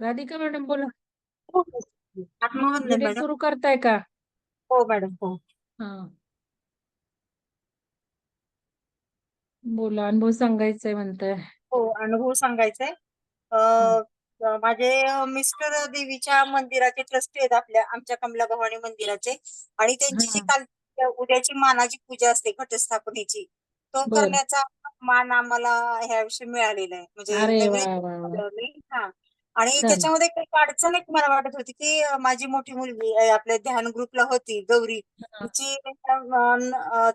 Radhika madam बोला. हो, हो. आत्मवंदन व्हिडिओ मॅडम. सुरू करताय का? हो मॅडम हो. हा. बोला अनुभव सांगायचाय म्हणताय. हो अनुभव सांगायचाय. अ, अ, माझे अ, मिस्टर देवीच्या मंदिराचे ट्रस्टी आहेत आपल्या आमच्या कमला भवानी मंदिराचे. आणि त्यांची जी हा. काल उद्याची मानाची पूजा असते घटस्थापनेची तो बर. करण्याचा मान आम्हाला ह्या वर्षी मिळालेला आहे. म्हणजे अरे वा नवीन वा. वा हा. आणि त्याच्यामध्ये एक अडचण एक मला वाटत होती की माझी मोठी मुलगी आपल्या ध्यान ग्रुपला होती गौरी. तिची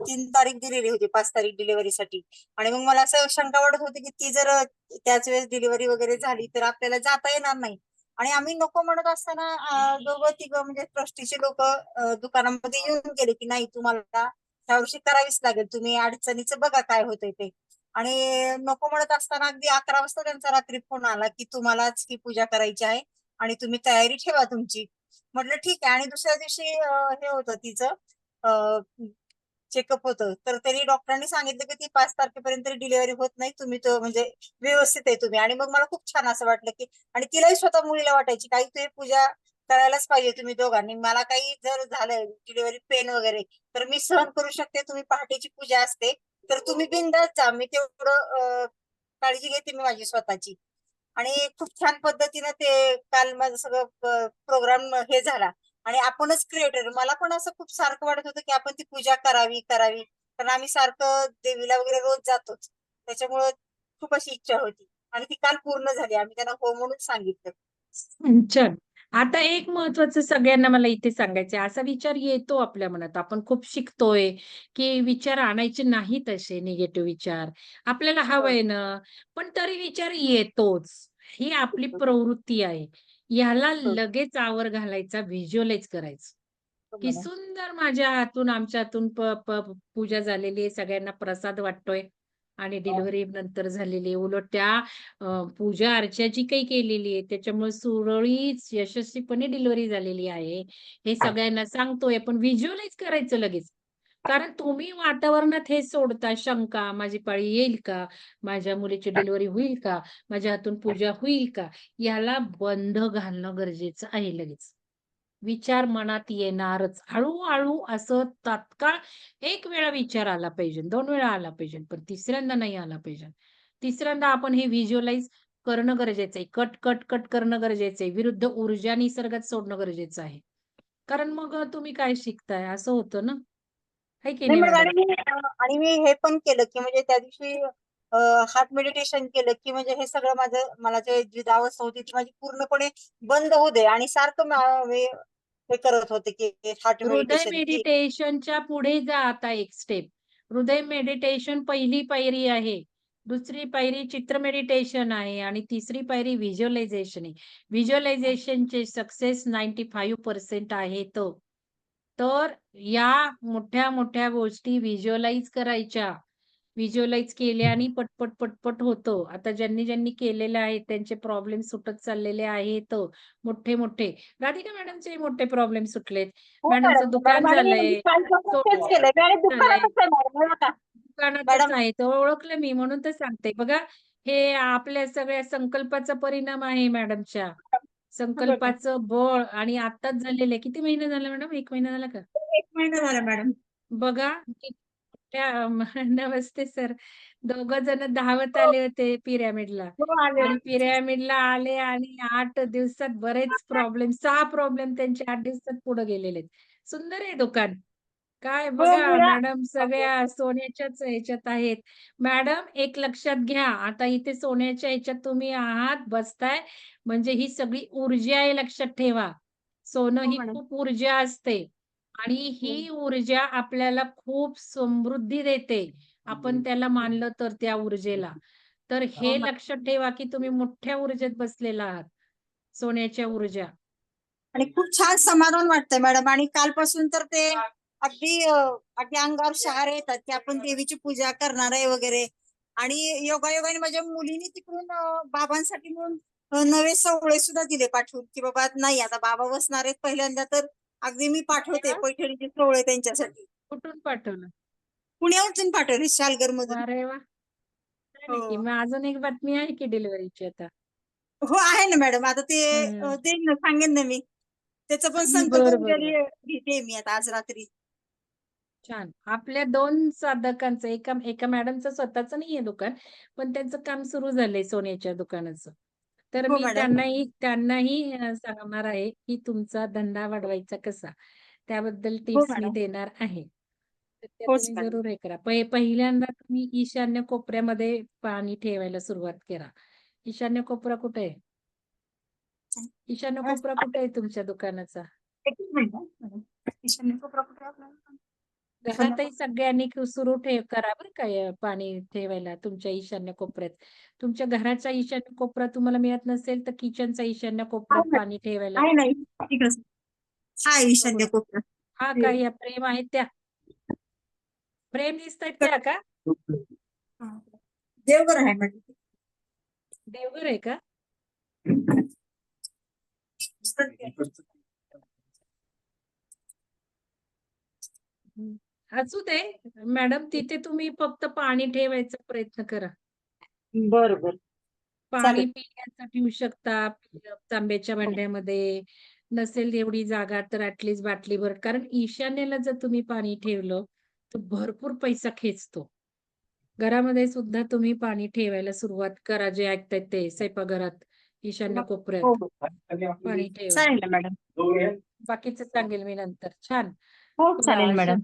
तीन तारीख दिलेली होती पाच तारीख डिलिव्हरीसाठी. आणि मग मला असं शंका वाटत होती की ती जर त्याच वेळेस डिलिव्हरी वगैरे झाली तर आपल्याला जाता येणार नाही. आणि आम्ही नको म्हणत असताना दोघं तिघं म्हणजे ट्रस्टीचे लोक दुकानामध्ये येऊन गेले की नाही तुम्हाला वर्षी करावीच लागेल. तुम्ही अडचणीचं बघा काय होतंय ते. आणि नको म्हणत असताना अगदी अकरा वाजता त्यांचा रात्री फोन आला की तुम्हालाच ही पूजा करायची आहे आणि तुम्ही तयारी ठेवा तुमची. म्हटलं ठीक आहे. आणि दुसऱ्या दिवशी हे होतं तिचं चेकअप होतं. तर त्यांनी डॉक्टरांनी सांगितलं की ती पाच तारखेपर्यंत डिलिव्हरी होत नाही. तुम्ही तो म्हणजे व्यवस्थित आहे तुम्ही. आणि मग मला खूप छान असं वाटलं की आणि तिलाही स्वतः मुलीला वाटायची काही तुम्ही पूजा करायलाच पाहिजे तुम्ही दोघांनी. मला काही जर झालं डिलिव्हरी पेन वगैरे तर मी सहन करू शकते. तुम्ही पहाटेची पूजा असते. तर तुम्ही बिंदास जा. मी तेवढं काळजी घेते मी माझी स्वतःची. आणि खूप छान पद्धतीनं ते काल माझं सगळं प्रोग्राम हे झाला. आणि आपणच क्रिएटर मला पण असं खूप सारखं वाटत होतं की आपण ती पूजा करावी करावी. कारण आम्ही सारखं देवीला वगैरे रोज जातोच. त्याच्यामुळं खूप अशी इच्छा होती. आणि ती काल पूर्ण झाली. आम्ही त्यांना हो म्हणून सांगितलं. छान. आता एक महत्वाचं सगळ्यांना मला इथे सांगायचं असा विचार येतो आपल्या मनात. आपण खूप शिकतोय की विचार आणायचे नाहीत असे निगेटिव्ह विचार. आपल्याला हो. हवंय ना पण तरी विचार येतोच. ही आपली प्रवृत्ती आहे. याला हो. लगेच आवर घालायचा व्हिज्युअलाइज करायचं. हो की सुंदर माझ्या हातून आमच्या हातून प, प, पूजा झालेली आहे सगळ्यांना प्रसाद वाटतोय. आणि डिलिव्हरी नंतर झालेली आहे. उलट त्या पूजा अर्चा जी काही केलेली आहे. त्याच्यामुळे सुरळीत यशस्वीपणे डिलिव्हरी झालेली आहे. हे सगळ्यांना सांगतोय पण व्हिज्युअलाइज करायचं लगेच. कारण तुम्ही वातावरणात हे सोडता शंका माझी पाळी येईल का? माझ्या मुलीची डिलिव्हरी होईल का? माझ्या हातून पूजा होईल का? याला बंद घालणं गरजेचं आहे लगेच. विचार मनात येणारच. हळूहळू असं तात्काळ एक वेळा विचार आला पाहिजे दोन वेळा आला पाहिजे पण तिसऱ्यांदा नाही आला पाहिजे. तिसऱ्यांदा आपण हे व्हिज्युअलाइज करणं गरजेचं आहे. कट कट कट करणं गरजेचं आहे. विरुद्ध ऊर्जा निसर्गात सोडणं गरजेचं आहे. कारण मग तुम्ही काय शिकताय? असं होतं ना? है आणि मी हे पण केलं की म्हणजे त्या दिवशी हार्ट मेडिटेशन केलं की म्हणजे हे सगळं माझं मला जे जी होती ती माझी पूर्णपणे बंद होऊ दे आणि सारखं हे करत होते की हार्ट हृदय मेडिटेशन मेडिटेशनच्या पुढे जा आता एक स्टेप हृदय मेडिटेशन पहिली पायरी आहे. दुसरी पायरी चित्र मेडिटेशन आहे आणि तिसरी पायरी व्हिज्युअलायझेशन आहे. व्हिज्युअलायझेशनचे सक्सेस नाईन्टी फाईव्ह पर्सेंट आहे तो. तर या मोठ्या मोठ्या गोष्टी व्हिज्युअलाइज करायच्या. व्हिज्युअलाइज केल्याने पटपट पटपट होतो. आता ज्यांनी ज्यांनी केलेले आहेत त्यांचे प्रॉब्लेम सुटत चाललेले आहेत. मोठे मोठे. राधिका मॅडमचे मोठे प्रॉब्लेम सुटलेत. हो मॅडमचं मॅडम. मॅडम दुकान आणि झालंय. आणि दुकानातच आहे आहे. तर ओळखलं मी म्हणून तर सांगते. बघा हे आपल्या सगळ्या संकल्पाचा परिणाम आहे मॅडमच्या. संकल्पाचं बळ आणि आताच झालेलं आहे. किती महिना झाला मॅडम? एक महिना झाला का? एक महिना झाला मॅडम. बघा त्या नमस्ते सर दोघ जण धावत हो. आले होते पिरॅमिडला. हो आणि पिरॅमिडला आले आणि आठ दिवसात बरेच प्रॉब्लेम सहा प्रॉब्लेम त्यांचे आठ दिवसात पुढे गेलेले. सुंदर आहे दुकान. काय हो बघा मॅडम सगळ्या सोन्याच्याच ह्याच्यात आहेत. मॅडम एक लक्षात घ्या. आता इथे सोन्याच्या ह्याच्यात तुम्ही आहात बसताय. म्हणजे ही सगळी ऊर्जा आहे लक्षात ठेवा. सोनं हो ही खूप ऊर्जा असते. आणि ही. ऊर्जा आपल्याला खूप समृद्धी देते. आपण त्याला मानलं तर त्या ऊर्जेला. तर हो हे लक्षात ठेवा की तुम्ही मोठ्या ऊर्जेत बसलेला आहात. सोन्याच्या ऊर्जा. आणि खूप छान समाधान वाटतंय मॅडम. आणि कालपासून तर ते अगदी अगदी अंगावर शहारे येतात की आपण देवीची पूजा करणार आहे वगैरे. आणि योगायोगाने माझ्या मुलीने तिकडून बाबांसाठी म्हणून नवे सवळे सुद्धा दिले पाठवून की बाबा नाही आता बाबा बसणार आहेत पहिल्यांदा तर अगदी मी पाठवते पैठणीचे सोहळे त्यांच्यासाठी. कुठून पाठवलं? पुण्यावरून पाठवले शालगर मधून अरे वा. की हो. मग अजून एक बातमी आहे की डिलिव्हरीची आता? हो आहे ना मॅडम. आता ते देईन ना सांगेन ना मी. त्याचा पण संकल्प लिहिते मी आता आज रात्री. छान. आपल्या दोन साधकांचं एका एका मॅडमचं स्वतःचं नाहीये दुकान, पण त्यांचं काम सुरू झालंय सोन्याच्या दुकानाचं. तर हो मी मॅडम त्यांनाही त्यांनाही अ, सांगणार आहे, की तुमचा धंदा वाढवायचा कसा, त्याबद्दल हो टिप्स मी मॅडम देणार आहे. तर त्या होच तुम्ही मॅडम जरूर हे करा. पहि पहिल्यांदा तुम्ही ईशान्य कोपऱ्यामध्ये पाणी ठेवायला सुरुवात करा. ईशान्य कोपरा कुठे आहे? ईशान्य कोपरा कुठे आहे तुमच्या दुकानाचा? एकच मिनिट हा, मॅडम. ईशान्य कोपरा कुठे आहे आपला? घरातही सगळ्यांनी क- सुरू ठेव करा बरं का पाणी ठेवायला तुमच्या ईशान्य कोपऱ्यात. तुमच्या घराचा ईशान्य कोपरा तुम्हाला मिळत नसेल तर किचनचा ईशान्य कोपऱ्यात कोपरा पाणी ठेवायला आहे हा ईशान्य. कोपरा हा का या फ्रेम आहेत त्या? फ्रेम दिसतायत त्या का? हा. देवघर आहे देवघर आहे का? हं. असू दे मॅडम तिथे तुम्ही फक्त पाणी ठेवायचा प्रयत्न करा. बरं बरं पाणी पिण्याचं ठेवू शकता तांब्याच्या भांड्यामध्ये. नसेल एवढी जागा तर ॲटलीस्ट बाटलीभर कारण ईशान्येला जर तुम्ही पाणी ठेवलं, तर भरपूर पैसा खेचतो. घरामध्ये सुद्धा तुम्ही पाणी ठेवायला सुरुवात करा जे ऐकतायत ते स्वयंपाकघरात, ईशान्य हो कोपऱ्यात हो पाणी ठेवा. मॅडम बाकीचं सांगेल मी नंतर. छान. हो चालेल मॅडम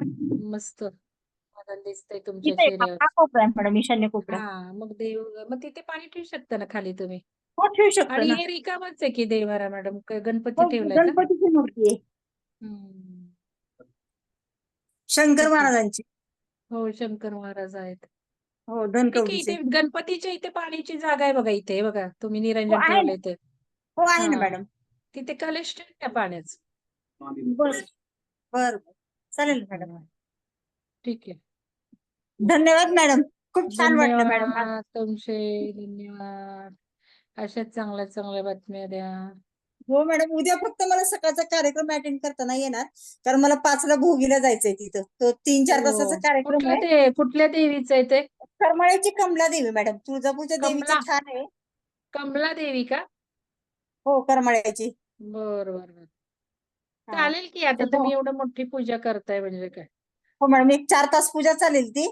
मस्त समाधान दिसतंय तुमच्या इथे चेहऱ्यावर. हा कोपरा आहे मॅडम ईशान्य कोपरा हां, मग देव मग तिथे पाणी ठेवू शकता ना खाली तुम्ही. हो ठेवू शकतो आणि ना हे रिकामच आहे की देवारा मॅडम क गणपती हो ठेवलाय का? गणपतीची मूर्ती आहे हं. शंकर. महाराजांची हो, शंकर महाराज आहेत. हो ठीक आहे. धनकवडीचे इथे गणपतीच्या इथे पाण्याची जागा आहे बघा इथे हे बघा. तुम्ही हो निरंजन आहे ना ठेवलंय ते. हो आहे ना हां. मॅडम तिथे कलश ठेव त्या पाण्याचं. बर बर चालेल मॅडम हां. ठीक आहे. धन्यवाद मॅडम खूप छान वाटलं मॅडम. धन्यवाद तुमचे धन्यवाद. अशाच चांगल्या चांगल्या बातम्या द्या. हो मॅडम उद्या फक्त मला सकाळचा कार्यक्रम अटेंड करता नाही येणार कारण मला पाचला भोगीला जायचंय तिथं तो तीन चार तासाचा हो. कार्यक्रम कुठल्या आहे ते कुठल्या देवीचं आहे ते? करमाळ्याची कमला देवी मॅडम तुळजापूरच्या देवीचं कमला छान आहे कमला देवी का? हो करमाळ्याची बरं, बरं, बरं. हा चालेल की आता तर तो तुम्ही एवढं मोठी पूजा करताय म्हणजे काय. हो मॅडम एक चार तास पूजा चालेल ती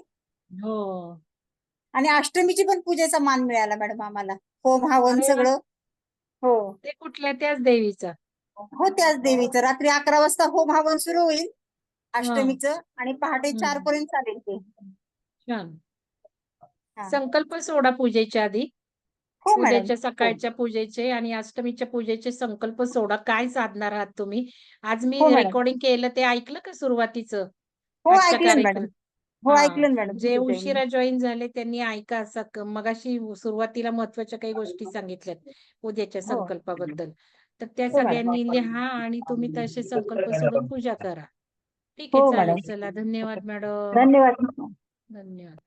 हो. आणि अष्टमीची पण पूजेचा मान मिळाला मॅडम आम्हाला होम हवन अरे! सगळं हो ते कुठल्या त्याच देवीचा? हो त्याच देवीचं रात्री अकरा वाजता होम हवन सुरू होईल हां. अष्टमीचं आणि पहाटे चार हं. पर्यंत चालेल ते छान. हा संकल्प सोडा पूजेच्या आधी. हो मॅडम उद्याच्या हो सकाळच्या पूजेचे आणि अष्टमीच्या पूजेचे संकल्प सोडा. काय साधणार आहात तुम्ही? आज मी हो मॅडम रेकॉर्डिंग केलं ते ऐकलं का सुरुवातीचं? हो आजच्या ऐकलं मॅडम कार्यक्रम हो हां. ऐकलं मॅडम जे ठीक आहे. उशिरा जॉइन झाले त्यांनी ऐका असं क मगाशी सुरुवातीला महत्त्वाच्या काही गोष्टी सांगितल्यात उद्याच्या हो संकल्पाबद्दल. तर त्या हो मॅडम सगळ्यांनी लिहा आणि तुम्ही तसे संकल्प सोडून पूजा करा. ठीक आहे हो चालेल. मॅडम चला धन्यवाद मॅडम. धन्यवाद धन्यवाद.